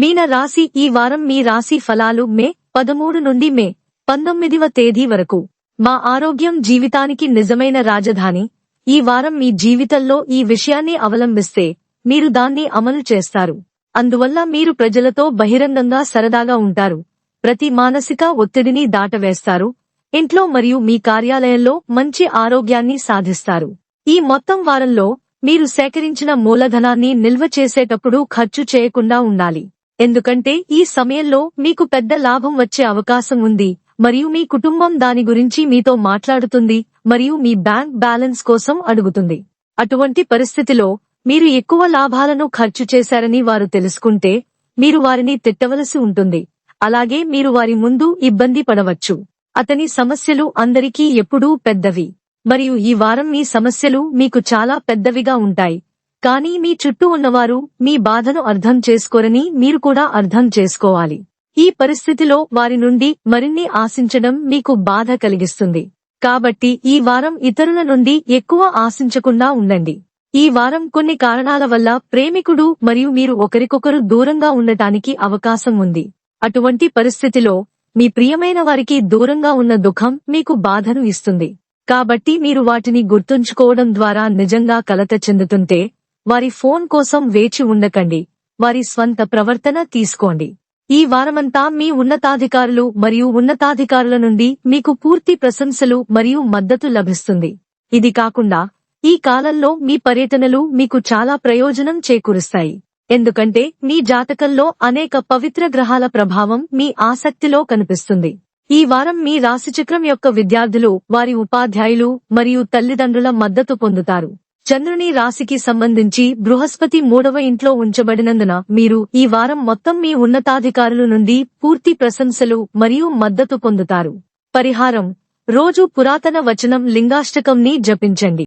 మీన రాశి ఈ వారం మీ రాశి ఫలాలు మే పదమూడు నుండి మే పంతొమ్మిదివ తేదీ వరకు. మా ఆరోగ్యం జీవితానికి నిజమైన రాజధాని. ఈ వారం మీ జీవితంలో ఈ విషయాన్ని అవలంబిస్తే మీరు దాన్ని అమలు చేస్తారు. అందువల్ల మీరు ప్రజలతో బహిరంగంగా సరదాగా ఉంటారు. ప్రతి మానసిక ఒత్తిడిని దాటవేస్తారు. ఇంట్లో మరియు మీ కార్యాలయంలో మంచి ఆరోగ్యాన్ని సాధిస్తారు. ఈ మొత్తం వారంలో మీరు సేకరించిన మూలధనాన్ని నిల్వ చేసేటప్పుడు ఖర్చు చేయకుండా ఉండాలి. ఎందుకంటే ఈ సమయంలో మీకు పెద్ద లాభం వచ్చే అవకాశం ఉంది. మరియు మీ కుటుంబం దాని గురించి మీతో మాట్లాడుతుంది మరియు మీ బ్యాంక్ బ్యాలెన్స్ కోసం అడుగుతుంది. అటువంటి పరిస్థితిలో మీరు ఎక్కువ లాభాలను ఖర్చు చేశారని వారు తెలుసుకుంటే మీరు వారిని తిట్టవలసి ఉంటుంది. అలాగే మీరు వారి ముందు ఇబ్బంది పడవచ్చు. అతని సమస్యలు అందరికీ ఎప్పుడూ పెద్దవి. మరియు ఈ వారం మీ సమస్యలు మీకు చాలా పెద్దవిగా ఉంటాయి. కానీ మీ చుట్టూ ఉన్నవారు మీ బాధను అర్థం చేసుకోరని మీరు కూడా అర్థం చేసుకోవాలి. ఈ పరిస్థితిలో వారి నుండి మరిన్ని ఆశించడం మీకు బాధ కలిగిస్తుంది. కాబట్టి ఈ వారం ఇతరుల నుండి ఎక్కువ ఆశించకుండా ఉండండి. ఈ వారం కొన్ని కారణాల వల్ల ప్రేమికుడు మరియు మీరు ఒకరికొకరు దూరంగా ఉండటానికి అవకాశం ఉంది. అటువంటి పరిస్థితిలో మీ ప్రియమైన వారికి దూరంగా ఉన్న దుఃఖం మీకు బాధను ఇస్తుంది. కాబట్టి మీరు వాటిని గుర్తుంచుకోవడం ద్వారా నిజంగా కలత చెందుతుంటే వారి ఫోన్ కోసం వేచి ఉండకండి. వారి స్వంత ప్రవర్తన తీసుకోండి. ఈ వారమంతా మీ ఉన్నతాధికారులు మరియు ఉన్నతాధికారుల నుండి మీకు పూర్తి ప్రశంసలు మరియు మద్దతు లభిస్తుంది. ఇది కాకుండా ఈ కాలంలో మీ పర్యటనలు మీకు చాలా ప్రయోజనం చేకూరుస్తాయి. ఎందుకంటే మీ జాతకంలో అనేక పవిత్ర గ్రహాల ప్రభావం మీ ఆసక్తిలో కనిపిస్తుంది. ఈ వారం మీ రాశిచక్రం యొక్క విద్యార్థులు వారి ఉపాధ్యాయులు మరియు తల్లిదండ్రుల మద్దతు పొందుతారు. చంద్రుని రాశికి సంబంధించి బృహస్పతి మూడవ ఇంట్లో ఉంచబడినందున మీరు ఈ వారం మొత్తం మీ ఉన్నతాధికారుల నుండి పూర్తి ప్రశంసలు మరియు మద్దతు పొందుతారు. పరిహారం. రోజు పురాతన వచనం లింగాష్టకంని జపించండి.